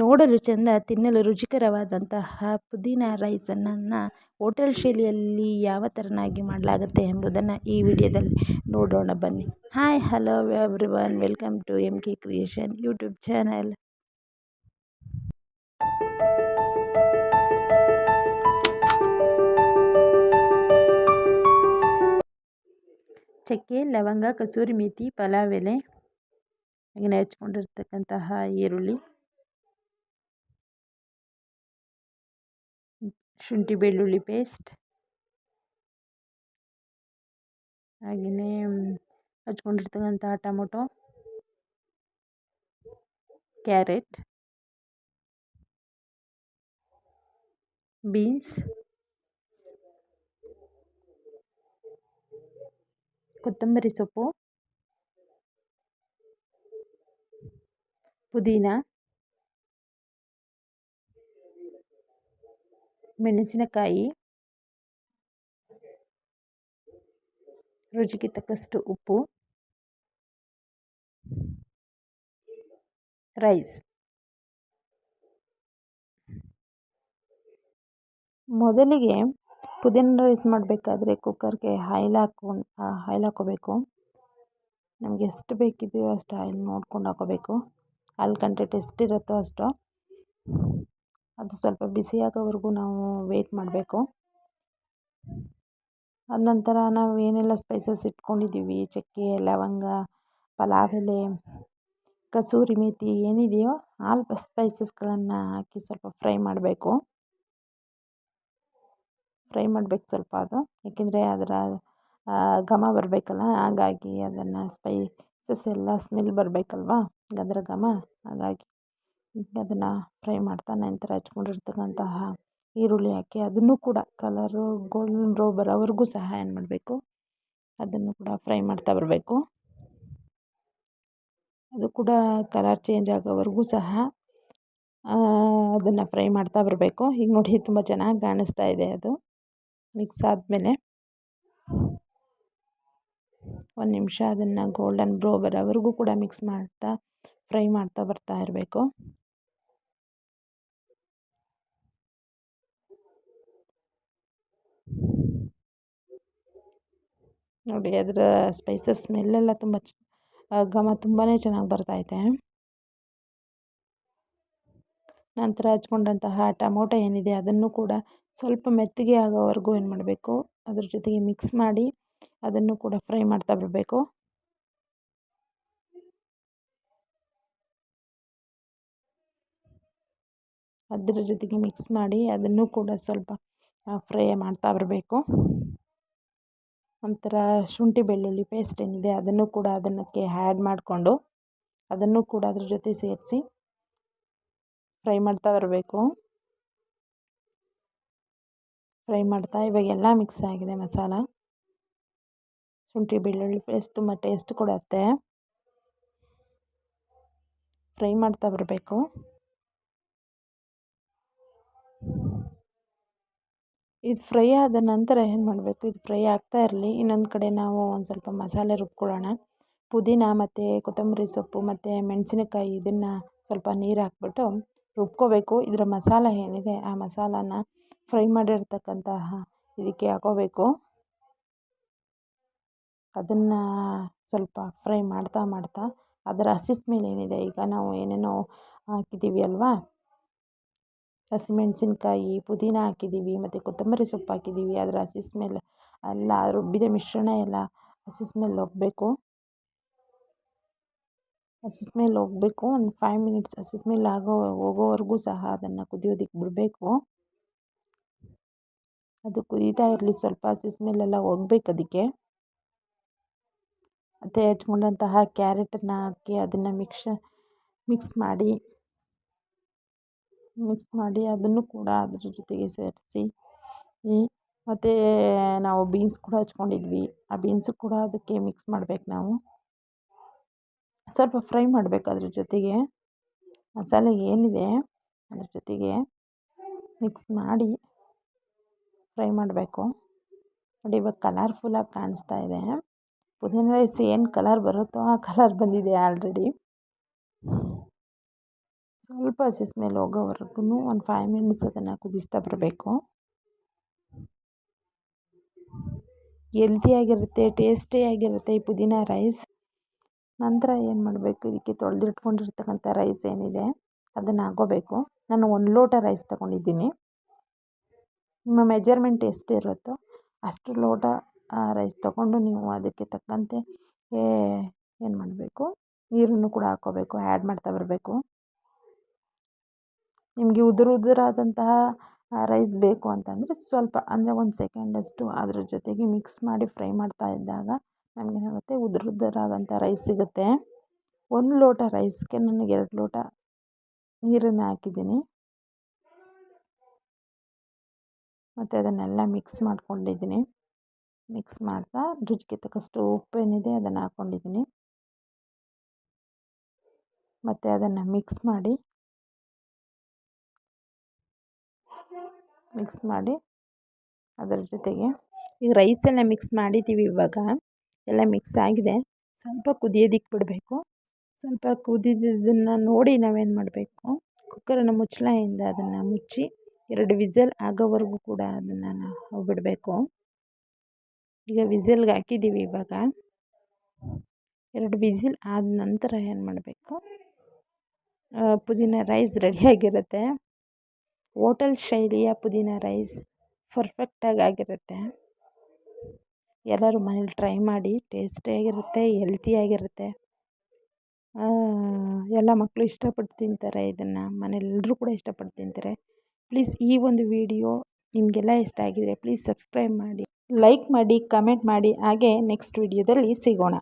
ನೋಡಲು ಚೆಂದ, ತಿನ್ನಲು ರುಚಿಕರವಾದಂತಹ ಪುದೀನ ರೈಸನ್ನು ಹೋಟೆಲ್ ಶೈಲಿಯಲ್ಲಿ ಯಾವ ಥರನಾಗಿ ಮಾಡಲಾಗುತ್ತೆ ಎಂಬುದನ್ನು ಈ ವಿಡಿಯೋದಲ್ಲಿ ನೋಡೋಣ ಬನ್ನಿ. Hi, hello everyone welcome to M K creation YouTube channel. ಚಕ್ಕೆ, ಲವಂಗ, ಕಸೂರಿ ಮೇಥಿ ಪಲಾವ್ ಎಲೆ ಹೆಚ್ಕೊಂಡಿರ್ತಕ್ಕಂತಹ ಈರುಳ್ಳಿ. ಶುಂಠಿ ಬೆಳ್ಳುಳ್ಳಿ ಪೇಸ್ಟ್ ಹಾಗೆಯೇ ಹಚ್ಕೊಂಡಿರ್ತಕ್ಕಂಥ ಟೊಮೊಟೊ ಕ್ಯಾರೆಟ್ ಬೀನ್ಸ್ ಕೊತ್ತಂಬರಿ ಸೊಪ್ಪು ಪುದೀನ. ಮೆಣಸಿನಕಾಯಿ ರುಚಿಗೆ ತಕ್ಕಷ್ಟು ಉಪ್ಪು. ರೈಸ್. ಮೊದಲಿಗೆ ಪುದೀನ ರೈಸ್ ಮಾಡಬೇಕಾದ್ರೆ ಕುಕ್ಕರ್ಗೆ ಆಯಿಲ್ ಹಾಕ್ಕೊಂಡು ಆಯಿಲ್ ಹಾಕೋಬೇಕು. ನಮಗೆ ಎಷ್ಟು ಬೇಕಿದೆಯೋ ಅಷ್ಟು ಆಯಿಲ್ ನೋಡ್ಕೊಂಡು ಹಾಕ್ಕೋಬೇಕು ಆಯಿಲ್ ಕಂಟೆಂಟ್ ಇರುತ್ತೋ ಅಷ್ಟು ಅದು ಸ್ವಲ್ಪ ಬಿಸಿಯಾಗೋವರೆಗೂ ನಾವು ವೇಟ್ ಮಾಡಬೇಕು. ಅದ ನಂತರ ನಾವು ಏನೆಲ್ಲ ಸ್ಪೈಸಸ್ ಇಟ್ಕೊಂಡಿದ್ದೀವಿ ಚಕ್ಕೆ, ಲವಂಗ, ಪಲಾವ್ ಎಲೆ, ಕಸೂರಿ ಮೇಥಿ ಏನಿದೆಯೋ ಆಲ್ ಸ್ಪೈಸಸ್ಗಳನ್ನು ಹಾಕಿ ಸ್ವಲ್ಪ ಫ್ರೈ ಮಾಡಬೇಕು. ಫ್ರೈ ಮಾಡಬೇಕು ಸ್ವಲ್ಪ ಅದು. ಏಕೆಂದರೆ ಅದರ ಘಮ ಬರಬೇಕಲ್ಲ, ಹಾಗಾಗಿ ಅದನ್ನು ಸ್ಪೈಸಸ್ ಎಲ್ಲ ಸ್ಮೆಲ್ ಬರಬೇಕಲ್ವಾ, ಅದರ ಘಮ. ಹಾಗಾಗಿ ಅದನ್ನು ಫ್ರೈ ಮಾಡ್ತಾ ನಂತರ ಹಚ್ಕೊಂಡಿರ್ತಕ್ಕಂತಹ ಈರುಳ್ಳಿ ಹಾಕಿ ಅದನ್ನು ಕೂಡ ಕಲರು ಗೋಲ್ಡನ್ ಬ್ರೌನ್ ಬರೋವರೆಗೂ ಸಹ ಏನು ಮಾಡಬೇಕು? ಅದನ್ನು ಕೂಡ ಫ್ರೈ ಮಾಡ್ತಾ ಬರಬೇಕು. ಅದು ಕೂಡ ಕಲರ್ ಚೇಂಜ್ ಆಗೋವರೆಗೂ ಸಹ ಅದನ್ನು ಫ್ರೈ ಮಾಡ್ತಾ ಬರಬೇಕು. ಈಗ ನೋಡಿ, ತುಂಬ ಚೆನ್ನಾಗಿ ಕಾಣಿಸ್ತಾ ಇದೆ ಅದು. ಮಿಕ್ಸ್ ಆದಮೇಲೆ ಒಂದು ನಿಮಿಷ ಅದನ್ನು ಗೋಲ್ಡನ್ ಬ್ರೋ ಬರೋವರೆಗೂ ಕೂಡ ಮಿಕ್ಸ್ ಮಾಡ್ತಾ, ಫ್ರೈ ಮಾಡ್ತಾ ಬರ್ತಾ ಇರಬೇಕು. ನೋಡಿ, ಅದರ ಸ್ಪೈಸಸ್ ಸ್ಮೆಲ್ಲೆಲ್ಲ ತುಂಬ ಘಮ ತುಂಬಾ ಚೆನ್ನಾಗಿ ಬರ್ತಾಯಿದೆ ನಂತರ ಹಚ್ಕೊಂಡಂತಹ ಟೊಮೊಟೊ ಏನಿದೆ, ಅದನ್ನು ಕೂಡ ಸ್ವಲ್ಪ ಮೆತ್ತಗೆ ಆಗೋವರೆಗೂ ಏನು ಮಾಡಬೇಕು, ಅದ್ರ ಜೊತೆಗೆ ಮಿಕ್ಸ್ ಮಾಡಿ ಅದನ್ನು ಕೂಡ ಫ್ರೈ ಮಾಡ್ತಾ ಬರಬೇಕು ಅದರ ಜೊತೆಗೆ ಮಿಕ್ಸ್ ಮಾಡಿ ಅದನ್ನು ಕೂಡ ಸ್ವಲ್ಪ ಫ್ರೈ ಮಾಡ್ತಾ ಬರಬೇಕು ನಂತರ ಶುಂಠಿ ಬೆಳ್ಳುಳ್ಳಿ ಪೇಸ್ಟ್ ಏನಿದೆ ಅದನ್ನು ಕೂಡ ಅದನ್ನಕ್ಕೆ ಆ್ಯಡ್ ಮಾಡಿಕೊಂಡು ಅದನ್ನು ಕೂಡ ಅದ್ರ ಜೊತೆ ಸೇರಿಸಿ ಫ್ರೈ ಮಾಡ್ತಾ ಬರಬೇಕು. ಫ್ರೈ ಮಾಡ್ತಾ ಇವಾಗ ಎಲ್ಲ ಮಿಕ್ಸ್ ಆಗಿದೆ ಮಸಾಲ. ಶುಂಠಿ ಬೆಳ್ಳುಳ್ಳಿ ಪೇಸ್ಟ್ ತುಂಬ ಟೇಸ್ಟ್ ಕೊಡುತ್ತೆ. ಫ್ರೈ ಮಾಡ್ತಾ ಬರಬೇಕು. ಇದು ಫ್ರೈ ಆದ ನಂತರ ಏನು ಮಾಡಬೇಕು? ಇದು ಫ್ರೈ ಆಗ್ತಾ ಇರಲಿ. ಇನ್ನೊಂದು ಕಡೆ ನಾವು ಒಂದು ಸ್ವಲ್ಪ ಮಸಾಲೆ ರುಬ್ಕೊಳ್ಳೋಣ. ಪುದೀನ ಮತ್ತು ಕೊತ್ತಂಬರಿ ಸೊಪ್ಪು ಮತ್ತು ಮೆಣಸಿನಕಾಯಿ ಇದನ್ನು ಸ್ವಲ್ಪ ನೀರು ಹಾಕ್ಬಿಟ್ಟು ರುಬ್ಕೋಬೇಕು. ಇದರ ಮಸಾಲ ಏನಿದೆ ಆ ಮಸಾಲಾನ ಫ್ರೈ ಮಾಡಿರ್ತಕ್ಕಂತಹ ಇದಕ್ಕೆ ಹಾಕೋಬೇಕು. ಅದನ್ನು ಸ್ವಲ್ಪ ಫ್ರೈ ಮಾಡ್ತಾ ಮಾಡ್ತಾ ಅದರ ಹಸಿ ಸ್ಮೆಲ್ ಏನಿದೆ? ಈಗ ನಾವು ಏನೇನೋ ಹಾಕಿದ್ದೀವಿ ಅಲ್ವಾ? ಹಸಿಮೆಣಸಿನ್ಕಾಯಿ ಪುದೀನ ಹಾಕಿದ್ದೀವಿ, ಮತ್ತು ಕೊತ್ತಂಬರಿ ಸೊಪ್ಪು ಹಾಕಿದ್ದೀವಿ. ಅದರ ಹಸಿ ಸ್ಮೆಲ್ ಎಲ್ಲ, ರುಬ್ಬಿದ ಮಿಶ್ರಣ ಎಲ್ಲ ಹಸಿ ಸ್ಮೆಲ್ ಹೋಗಬೇಕು. ಹಸಿ ಸ್ಮೆಲ್ ಹೋಗಬೇಕು. ಒಂದು ಫೈವ್ ಮಿನಿಟ್ಸ್ ಹಸಿ ಸ್ಮೆಲ್ ಆಗೋ, ಹೋಗೋವರೆಗೂ ಸಹ ಅದನ್ನು ಕುದಿಯೋದಕ್ಕೆ ಬಿಡಬೇಕು. ಅದು ಕುದೀತಾ ಇರಲಿ ಸ್ವಲ್ಪ ಹಸಿ ಸ್ಮೆಲ್ಲೆಲ್ಲ ಹೋಗ್ಬೇಕು ಅದಕ್ಕೆ. ಮತ್ತು ಹೆಚ್ಕೊಂಡಂತಹ ಕ್ಯಾರೆಟನ್ನು ಹಾಕಿ ಅದನ್ನು ಮಿಕ್ಶ ಮಿಕ್ಸ್ ಮಾಡಿ ಮಿಕ್ಸ್ ಮಾಡಿ ಅದನ್ನು ಕೂಡ ಅದ್ರ ಜೊತೆಗೆ ಸೇರಿಸಿ ಮತ್ತು ನಾವು ಬೀನ್ಸ್ ಕೂಡ ಹಚ್ಕೊಂಡಿದ್ವಿ. ಆ ಬೀನ್ಸ್ ಕೂಡ ಅದಕ್ಕೆ ಮಿಕ್ಸ್ ಮಾಡ್ಬೇಕು ನಾವು. ಸ್ವಲ್ಪ ಫ್ರೈ ಮಾಡಬೇಕು ಅದ್ರ ಜೊತೆಗೆ. ಮಸಾಲೆ ಏನಿದೆ ಅದ್ರ ಜೊತೆಗೆ ಮಿಕ್ಸ್ ಮಾಡಿ ಫ್ರೈ ಮಾಡಬೇಕು. ನೋಡಿ ಇವಾಗ ಕಲರ್ಫುಲ್ಲಾಗಿ ಕಾಣಿಸ್ತಾ ಇದೆ. ಪುದೀನ ರೈಸ್ ಏನು ಕಲರ್ ಬರುತ್ತೋ ಆ ಕಲರ್ ಬಂದಿದೆ ಆಲ್ರೆಡಿ ಸ್ವಲ್ಪ ಹಸಿಸ್ ಮೇಲೆ ಹೋಗೋವರೆಗೂ ಒಂದು ಫೈವ್ ಮಿನಿಟ್ಸ್ ಅದನ್ನು ಕುದಿಸ್ತಾ ಬರಬೇಕು. ಹೆಲ್ತಿಯಾಗಿರುತ್ತೆ ಟೇಸ್ಟಿಯಾಗಿರುತ್ತೆ ಈ ಪುದೀನ ರೈಸ್ ನಂತರ ಏನು ಮಾಡಬೇಕು, ಇದಕ್ಕೆ ತೊಳೆದಿಟ್ಕೊಂಡಿರ್ತಕ್ಕಂಥ ರೈಸ್ ಏನಿದೆ, ಅದನ್ನು ಹಾಕೋಬೇಕು. ನಾನು ಒಂದು ಲೋಟ ರೈಸ್ ತಗೊಂಡಿದ್ದೀನಿ. ನಿಮ್ಮ ಮೆಜರ್ಮೆಂಟ್ ಎಷ್ಟಿರುತ್ತೋ ಅಷ್ಟು ಲೋಟ ರೈಸ್ ತಗೊಂಡು ನೀವು ಅದಕ್ಕೆ ತಕ್ಕಂತೆ ಏನು ಮಾಡಬೇಕು, ನೀರನ್ನು ಕೂಡ ಹಾಕ್ಕೋಬೇಕು ಆ್ಯಡ್ ಮಾಡ್ತಾ ಬರಬೇಕು. ನಿಮಗೆ ಉದುರು ಉದುರಾದಂತಹ ರೈಸ್ ಬೇಕು ಅಂತಂದರೆ ಸ್ವಲ್ಪ, ಅಂದರೆ ಒಂದು ಸೆಕೆಂಡಷ್ಟು ಅದ್ರ ಜೊತೆಗೆ ಮಿಕ್ಸ್ ಮಾಡಿ ಫ್ರೈ ಮಾಡ್ತಾ ಇದ್ದಾಗ ನಮಗೇನಾಗುತ್ತೆ ಉದುರು ಉದುರಾದಂಥ ರೈಸ್ ಸಿಗುತ್ತೆ. ಒಂದು ಲೋಟ ರೈಸ್ಗೆ ನನಗೆ ಎರಡು ಲೋಟ ನೀರನ್ನು ಹಾಕಿದ್ದೀನಿ. ಮತ್ತು ಅದನ್ನೆಲ್ಲ ಮಿಕ್ಸ್ ಮಾಡ್ಕೊಂಡಿದ್ದೀನಿ. ಮಿಕ್ಸ್ ಮಾಡ್ತಾ ರುಚಿಗೆ ತಕ್ಕಷ್ಟು ಉಪ್ಪೇನಿದೆ ಅದನ್ನು ಹಾಕ್ಕೊಂಡಿದ್ದೀನಿ ಮತ್ತು ಅದನ್ನು ಮಿಕ್ಸ್ ಮಾಡಿ ಮಿಕ್ಸ್ ಮಾಡಿ ಅದರ ಜೊತೆಗೆ ಈಗ ರೈಸೆಲ್ಲ ಮಿಕ್ಸ್ ಮಾಡಿದ್ದೀವಿ ಇವಾಗ. ಎಲ್ಲ ಮಿಕ್ಸ್ ಆಗಿದೆ. ಸ್ವಲ್ಪ ಕುದಿಯೋದಿಕ್ಕೆ ಬಿಡಬೇಕು. ಸ್ವಲ್ಪ ಕುದಿದಿದ್ದನ್ನು ನೋಡಿ ನಾವೇನು ಮಾಡಬೇಕು? ಕುಕ್ಕರನ್ನು ಮುಚ್ಚಳೆಯಿಂದ ಅದನ್ನು ಮುಚ್ಚಿ ಎರಡು ವಿಸಲ್ ಆಗೋವರೆಗೂ ಕೂಡ ಅದನ್ನು ನಾವು ಬಿಡಬೇಕು ಈಗ ವಿಸಲ್ಗೆ ಹಾಕಿದ್ದೀವಿ ಇವಾಗ. ಎರಡು ವಿಸಿಲ್ ಆದ ನಂತರ ಏನು ಮಾಡಬೇಕು? ಪುದೀನ ರೈಸ್ ರೆಡಿಯಾಗಿರುತ್ತೆ ಹೋಟೆಲ್ ಶೈಲಿಯ ಪುದೀನ ರೈಸ್ ಫರ್ಫೆಕ್ಟಾಗಿ ಆಗಿರುತ್ತೆ. ಎಲ್ಲರೂ ಮನೇಲಿ ಟ್ರೈ ಮಾಡಿ ಟೇಸ್ಟಿಯಾಗಿರುತ್ತೆ ಹೆಲ್ತಿಯಾಗಿರುತ್ತೆ ಎಲ್ಲ ಮಕ್ಕಳು ಇಷ್ಟಪಟ್ಟು ತಿಂತಾರೆ ಇದನ್ನು. ಮನೇಲಿ ಎಲ್ಲರೂ ಕೂಡ ಇಷ್ಟಪಟ್ಟು ತಿಂತಾರೆ. ಪ್ಲೀಸ್ ಈ ಒಂದು ವಿಡಿಯೋ ನಿಮಗೆಲ್ಲ ಇಷ್ಟ ಆಗಿದರೆ ಪ್ಲೀಸ್ ಸಬ್ಸ್ಕ್ರೈಬ್ ಮಾಡಿ ಲೈಕ್ ಮಾಡಿ ಕಮೆಂಟ್ ಮಾಡಿ. ಹಾಗೆ ನೆಕ್ಸ್ಟ್ ವಿಡಿಯೋದಲ್ಲಿ ಸಿಗೋಣ.